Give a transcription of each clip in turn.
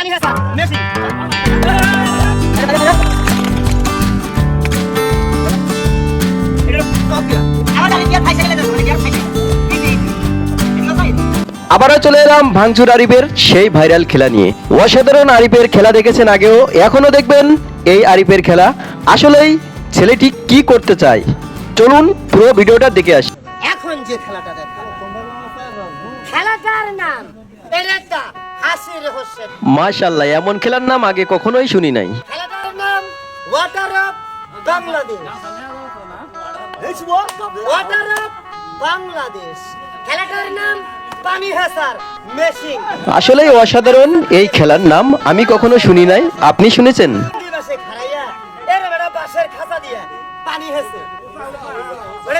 পানি মেসি আবারও চলে এলাম ভাঙচুর আরিফের সেই ভাইরাল খেলা নিয়ে। অসাধারণ আরিফের খেলা দেখেছেন আগেও এখনও দেখবেন এই আরিফের খেলা। আসলেই ছেলেটি কি করতে চায়? চলুন পুরো ভিডিওটা দেখে আসি। এখন যে খেলাটা দেখা খেলাটার নাম এমন খেলার নাম আগে কখনোই শুনি নাই। খেলাটার নাম water of Bangladesh water of Bangladesh খেলাটার নাম পানি হাসার মেশিন আসলেই অসাধারণ এই খেলার নাম আমি কখনো শুনি নাই। আপনি শুনেছেন?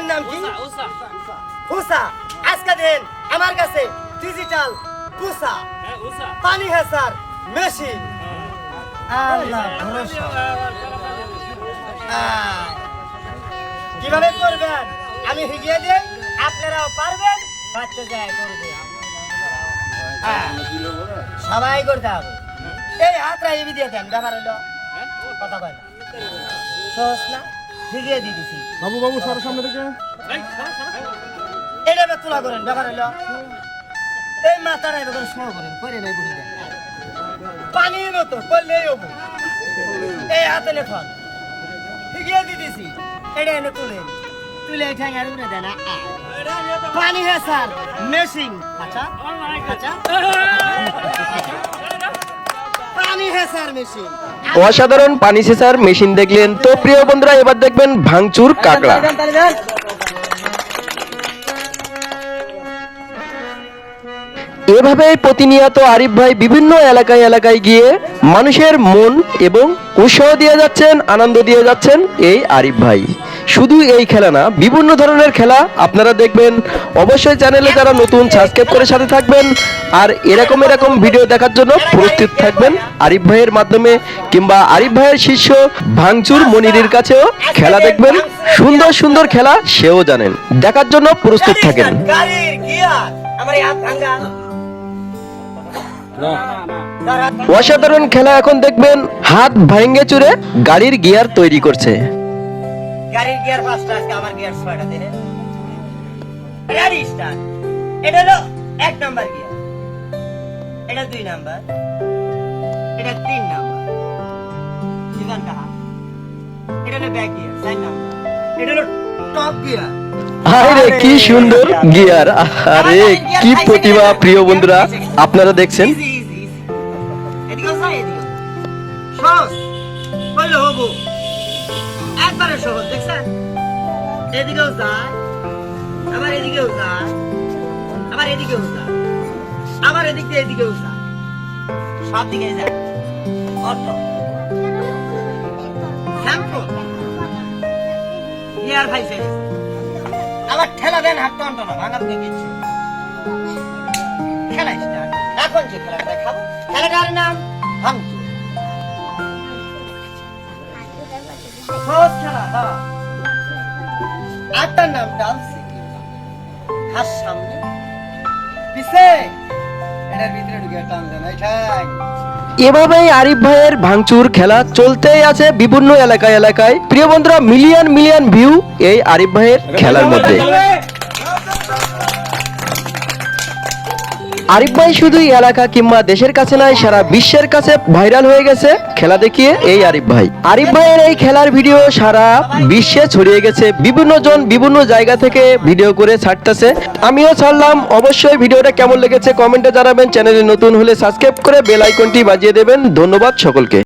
নাম কি? আজকে দিন আমার কাছে ডিজিটাল হুসা পানি হেসার মেশিন আল্লাহ ভরসা কীভাবে করবেন? আমি হিগিয়ে দিই আপনারাও পারবেন বাচ্চা যায় করবে। হ্যাঁ, সবাই করতে হবে। এই হাতটা এবি দিয়ে দেন ব্যাপার হলো। কথা কয় না। সহজ না? হিগিয়ে দিয়ে দিছি। বাবু বাবু সর সামনে থেকে। এটা তোলা করেন ব্যাপার হলো। এই করেন করে নাই মতো এই হাতে দিয়ে দিছি। এটা এনে তুলে। পানি স্যার আচ্ছা আচ্ছা। অসাধারণ পানি সেচার মেশিন দেখলেন। তো প্রিয় বন্ধুরা, এবার দেখবেন ভাঙচুর কাকড়া। এভাবে প্রতিনিয়ত আরিফ ভাই বিভিন্ন এলাকায় এলাকায় গিয়ে মানুষের মন এবং উৎসাহ দিয়ে যাচ্ছেন, আনন্দ দিয়ে যাচ্ছেন এই আরিফ ভাই। শুধু এই খেলা না, বিভিন্ন ধরনের খেলা আপনারা দেখবেন। অবশ্যই চ্যানেলে যারা নতুন সাবস্ক্রাইব করে সাথে থাকবেন। আর এরকম এরকম ভিডিও দেখার জন্য প্রস্তুত থাকবেন আরিফ ভাইয়ের মাধ্যমে কিংবা আরিফ ভাইয়ের শিষ্য ভাঙচুর মনিরের কাছেও খেলা দেখবেন। সুন্দর সুন্দর খেলা সেও জানেন। দেখার জন্য প্রস্তুত থাকেন। অসাধারণ খেলা এখন দেখবেন, হাত ভাঙ্গে চুরে গাড়ির গিয়ার তৈরি করছে। এটা তিন নাম্বার। এটা ব্যাক গিয়ার নাম্বার। এটা হলো আরে কি সুন্দর গিয়ার আরে কি প্রতিভা প্রিয় বন্ধুরা আপনারা দেখছেন? একবারে সহজ এদিকেও যায় আবার এদিকেও যায় আবার এদিকেও যায় আবার এদিক দিয়ে এদিকেও যায়। সব দিকে যায়। স্যাম্পল ভাই শেষ আবার ঠেলা দেন হাত তো অন্ত না ভাঙা ভুঙে কিচ্ছু খেলা স্টার্ট। এখন যে খেলাটা দেখাবো, খেলাটার নাম ভাঙচুর। সহজ খেলা হ্যাঁ। আটটার নাম ডান্সিং। হাত সামনে। পিছে। এটার ভিতরে ঢুকে টান দেন, এই ঠাই এভাবেই আরিফ ভাইয়ের ভাঙচুর খেলা চলতেই আছে বিভিন্ন এলাকায় এলাকায়। প্রিয় বন্ধুরা মিলিয়ন মিলিয়ন ভিউ এই আরিফ ভাইয়ের খেলার মধ্যে। আরিফ ভাই শুধুই এলাকা কিংবা দেশের কাছে নয়, সারা বিশ্বের কাছে ভাইরাল হয়ে গেছে খেলা দেখিয়ে এই আরিফ ভাই। আরিফ ভাইয়ের এই খেলার ভিডিও সারা বিশ্বে ছড়িয়ে গেছে। বিভিন্ন জন বিভিন্ন জায়গা থেকে ভিডিও করে ছাড়তেছে। আমিও ছাড়লাম। অবশ্যই ভিডিওটা কেমন লেগেছে কমেন্টে জানাবেন। চ্যানেলে নতুন হলে সাবস্ক্রাইব করে বেল আইকনটি বাজিয়ে দেবেন। ধন্যবাদ সকলকে।